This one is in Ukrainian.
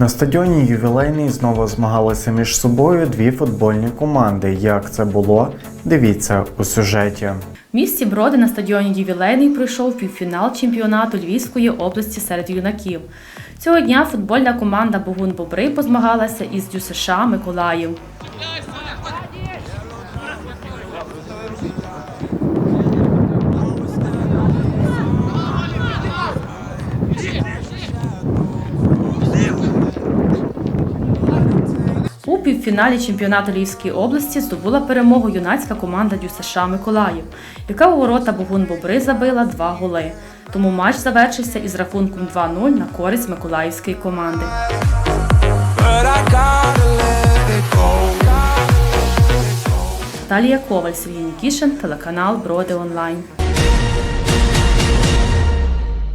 На стадіоні ювілейний знову змагалися між собою дві футбольні команди. Як це було? Дивіться у сюжеті. В місті Броди на стадіоні Ювілейний пройшов півфінал чемпіонату Львівської області серед юнаків. Цього дня футбольна команда Богун Бобри позмагалася із ДЮСШ Миколаїв. Півфіналі чемпіонату Львівської області здобула перемогу юнацька команда ДЮСШ Миколаїв, яка у ворота Богун Бобри забила два голи. Тому матч завершився із рахунком 2-0 на користь миколаївської команди. Талія Коваль, Сергій Нікішин, телеканал Броди Онлайн.